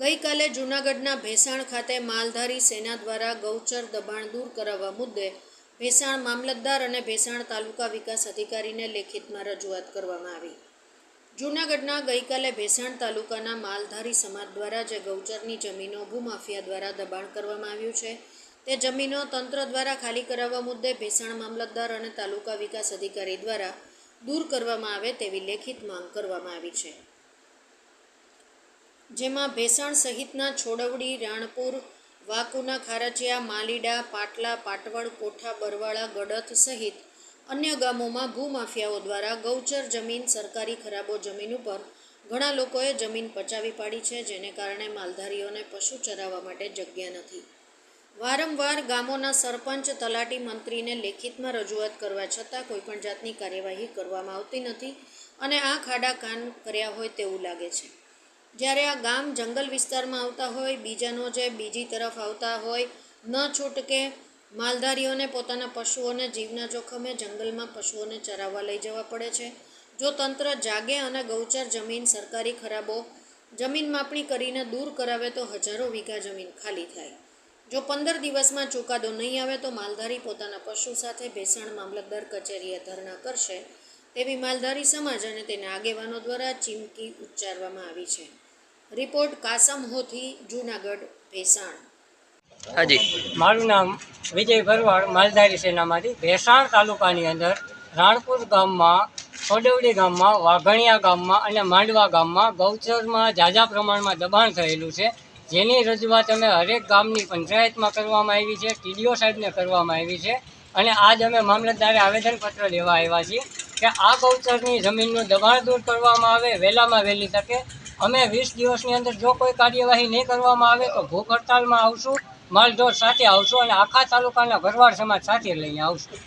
ગઈકાલે જૂનાગઢના ભેસાણ ખાતે માલધારી સેના દ્વારા ગૌચર દબાણ દૂર કરાવવા મુદ્દે ભેસાણ મામલતદાર અને ભેસાણ તાલુકા વિકાસ અધિકારીને લેખિતમાં રજૂઆત કરવામાં આવી. જૂનાગઢના ગઈકાલે ભેસાણ તાલુકાના માલધારી સમાજ દ્વારા જે ગૌચરની જમીનો ભૂમાફિયા દ્વારા દબાણ કરવામાં આવ્યું છે, તે જમીનો તંત્ર દ્વારા ખાલી કરાવવા મુદ્દે ભેસાણ મામલતદાર અને તાલુકા વિકાસ અધિકારી દ્વારા દૂર કરવામાં આવે તેવી લેખિત માંગ કરવામાં આવી છે. જેમાં ભેસાણ સહિતના છોડવડી, રાણપુર, વાકુના ખારચિયા માલીડા, પાટલા, પાટવડ, કોઠા, બરવાળા, ગડથ સહિત અન્ય ગામોમાં ભૂમાફિયાઓ દ્વારા ગૌચર જમીન, સરકારી ખરાબો જમીન ઉપર ઘણા લોકોએ જમીન પચાવી પાડી છે, જેને કારણે માલધારીઓને પશુ ચરાવવા માટે જગ્યા નથી. વારંવાર ગામોના સરપંચ, તલાટી મંત્રીને લેખિતમાં રજૂઆત કરવા છતાં કોઈપણ જાતની કાર્યવાહી કરવામાં આવતી નથી અને આ ખાડા કાન કર્યા હોય તેવું લાગે છે. જ્યારે આ ગામ જંગલ વિસ્તારમાં આવતા હોય બીજાનો જે બીજી તરફ આવતા હોય, ન છૂટકે માલધારીઓને પોતાના પશુઓને જીવના જોખમે જંગલમાં પશુઓને ચરાવવા લઈ જવા પડે છે. જો તંત્ર જાગે અને ગૌચર જમીન સરકારી ખરાબો, જમીન માપણી કરીને દૂર કરાવે તો હજારો વીઘા જમીન ખાલી થાય. જો પંદર દિવસમાં ચુકાદો નહીં આવે તો માલધારી પોતાના પશુ સાથે ભેસાણ મામલતદાર કચેરીએ ધરણા કરશે. તેવી માલધારી સમાજ અને તેના આગેવાનો દ્વારા ચીમકી ઉચ્ચારવામાં આવી છે. રિપોર્ટ કાસમ હોથી જૂનાગઢ ભેસાણ. હાજી. મારું નામ વિજય ભરવાડ માલધારી સેનામાંથી ભેસાણ તાલુકાની અંદર રાણપુર ગામમાં સોડવડી ગામમાં વાઘણિયા ગામમાં અને માંડવા ગામમાં ગૌચરમાં ઝાઝા પ્રમાણમાં દબાણ થયેલું છે. જેની રજૂઆત અમે હરેક ગામની પંચાયતમાં કરવામાં આવી છે ટીડીઓ સાહેબને કરવામાં આવી છે. અને આજ અમે મામલતદારે આવેદનપત્ર લેવા આવ્યા છીએ. કે આ ગૌચરની જમીનનું દબાણ દૂર કરવામાં આવે વહેલામાં વહેલી તકે. અમે વીસ દિવસની અંદર જો કોઈ કાર્યવાહી નહીં કરવામાં આવે તો ભૂખ હડતાલમાં આવશું, માલઢોર સાથે આવશું અને આખા તાલુકાના ભરવાડ સમાજ સાથે લઈને આવશું.